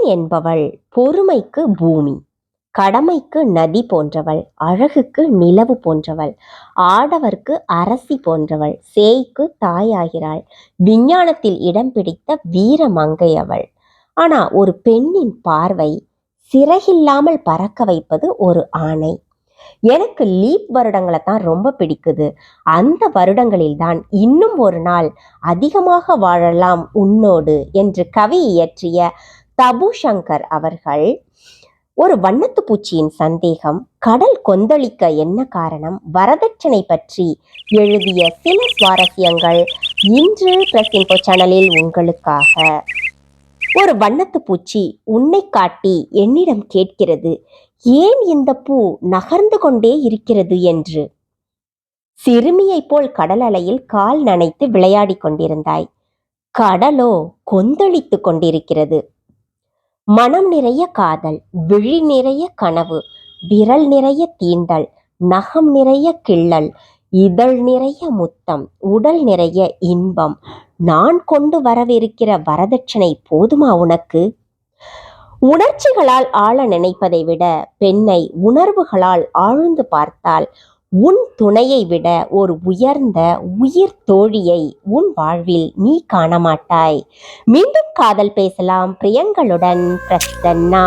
பெண் என்பவள் பொறுமைக்கு பூமி கடமைக்கு நதி போன்றவள் அழகுக்கு நிலவு போன்றவள் ஆடவர்க்கு அரசி போன்றவள் சேய்க்கு தாயாகிறாள் விஞ்ஞானத்தில் இடம் பிடித்த வீர மங்கை அவள். ஆனா ஒரு பெண்ணின் பார்வை சிறகில்லாமல் பறக்க வைப்பது ஒரு ஆணை. எனக்கு லீப் வருடங்களை தான் ரொம்ப பிடிக்குது. அந்த வருடங்களில் தான் இன்னும் ஒரு நாள் அதிகமாக வாழலாம் உன்னோடு என்று கவி இயற்றிய தபு சங்கர் அவர்கள் ஒரு வண்ணத்து பூச்சியின் சந்தேகம் கடல் கொந்தளிக்க என்ன காரணம் வரதட்சணை பற்றி எழுதிய சில சுவாரஸ்யங்கள் இன்று பிளஸ் இன்போ சேனலில் உங்களுக்காக. ஒரு வண்ணத்து பூச்சி உன்னை காட்டி என்னிடம் கேட்கிறது ஏன் இந்த பூ நகர்ந்து கொண்டே இருக்கிறது? என்று. சிறுமியைப் போல் கடல் அலையில் கால் நனைத்து விளையாடிக் கொண்டிருந்தாய். கடலோ கொந்தளித்துக் கொண்டிருக்கிறது. மனம் நிறைய காதல் விழி நிறைய கனவு விரல் நிறைய தீண்டல் நகம் நிறைய கிள்ளல் இதழ் நிறைய முத்தம் உடல் நிறைய இன்பம். நான் கொண்டு வரவிருக்கிற வரதட்சணை போதுமா உனக்கு? உணர்ச்சிகளால் ஆள நினைப்பதை விட பெண்ணை உணர்வுகளால் ஆழ்ந்து பார்த்தால் உன் துணையை விட ஒரு உயர்ந்த உயிர் தோழியை உன் வாழ்வில் நீ காண மாட்டாய் மீண்டும் காதல் பேசலாம் பிரியங்களுடன் பிரசன்னா.